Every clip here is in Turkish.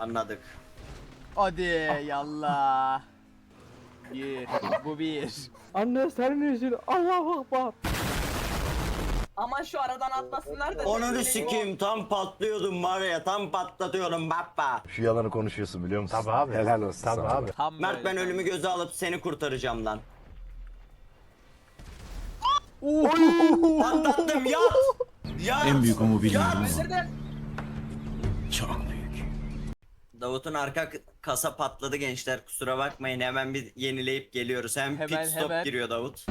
Anladık. Hadi yallah. Bir. Bu bir. Anne senin için Allahu Akbar. Ama şu aradan atmasınlar da. Onunu sikeyim tam patlıyordum var ya tam patlatıyorum baba. Şu yalanı konuşuyorsun biliyor musun? Tabii abi. Helal olsun Tabii sana. abi. Tam Mert ben ölümü göze alıp seni kurtaracağım lan. Patlattım yat. Yat. En büyük umudu Yat. Çok. Davut'un arka kasa patladı gençler kusura bakmayın hemen bir yenileyip geliyoruz. Hem Hemen, pit stop hemen. giriyor Davut.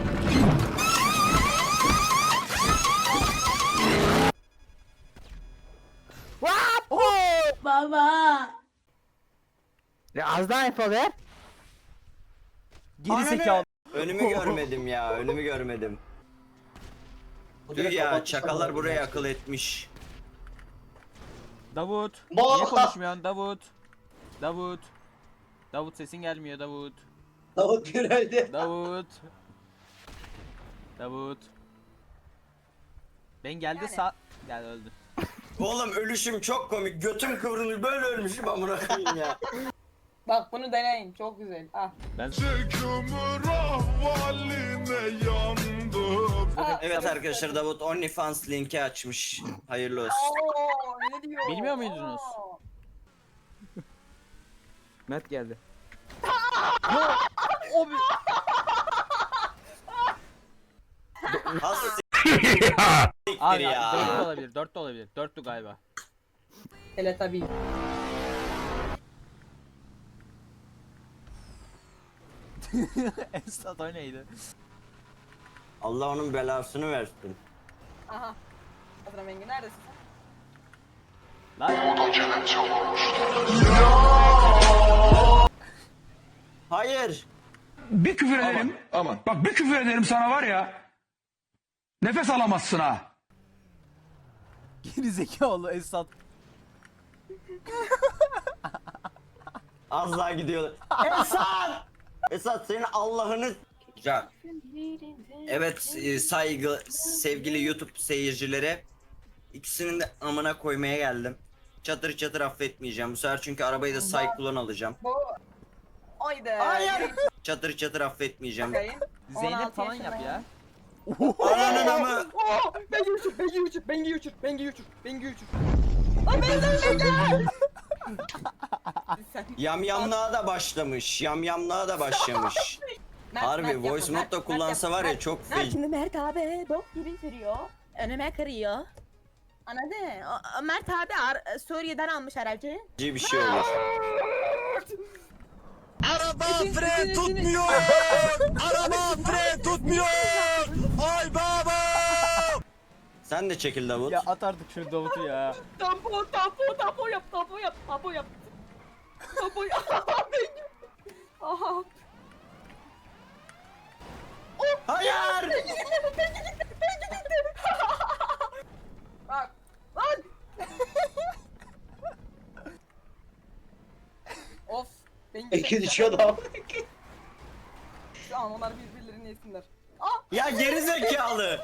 Baba. Ya az daha info ver. Geri zekalı. Önümü görmedim ya önümü görmedim. Tüh ya çakallar buraya akıl etmiş. Davut. Niye konuşmuyorsun Davut? Davut. Davut sesin gelmiyor Davut. Davut öldü. Davut. Davut. Ben geldi Yani. sağ... Gel öldü. Oğlum ölüşüm çok komik götüm kıvrılmış böyle ölmüşüm amına koyayım ya. Bak bunu deneyin. Çok güzel. Ah. Ben Evet arkadaşlar Davut OnlyFans linki açmış. Hayırlı olsun. Oo, ne diyor? Bilmiyor muydunuz? Oo. Mert geldi. o bir... Abi ya. 4 de olabilir 4 de olabilir. 4'tü galiba. Hele tabii. Esat o neydi? Allah onun belasını versin. Aha. Adnan Engin neredesin sen? Lan Hayır. Bir küfür ederim. Aman. Bak bir küfür ederim sana var ya. Nefes alamazsın ha. geri zekalı Esat. Az daha gidiyorlar. Esat! Esat senin Allah'ını... Güzel. Evet e, saygı sevgili YouTube seyircileri. İkisinin de amına koymaya geldim. Çatır çatır affetmeyeceğim bu sefer çünkü arabayı da Cyclone alacağım. Haydi. Hayır. Çatır çatır affetmeyeceğim. Zeynep 16 falan yap yaşındayım. ya. Ananın amı. Oo, Bengi uçur, Bengi uçur, Bengi uçur, Bengi uçur, Bengi uçur. De Bengi! Sen- Yamyamlığa da başlamış. Yamyamlığa da başlamış. Mert, Harbi Mert yapma, voice Mert, mod da Mert kullansa yapma, var ya Mert. çok Mert feci şimdi Mert abi bok gibi sürüyor. Önüme kırıyor. Anladın? O- o Mert abi Ar- Suriye'den almış aracı. bir şey olur. Araba fren tutmuyor! Araba fren tutmuyor. Ay baba. Sen de çekil Davut. Ya at artık şu Davut'u ya. Tapo, tapo, tapo yap, tapo yap, tapo yap. Tapo yap. Aha. Hayır! Bak. Lan! of. Bengi Eki düşüyordu ama. Şu an onlar birbirlerini yesinler. Ya geri zekalı.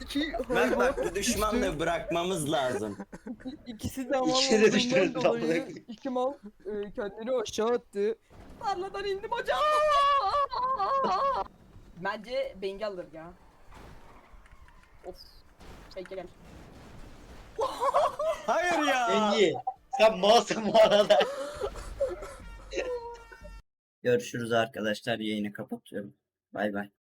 İki Mert bak bu düşmanlığı bırakmamız lazım. İkisi de mal İkisi de olduğundan düştürdü lan dolayı iki mal e, kendini aşağı attı. Tarladan indim hocam. Bence Bengi alır ya. Of. Şey gel. Hayır ya. Engi. Sen malsın bu arada. Görüşürüz arkadaşlar. Yayını kapatıyorum. Bay bay.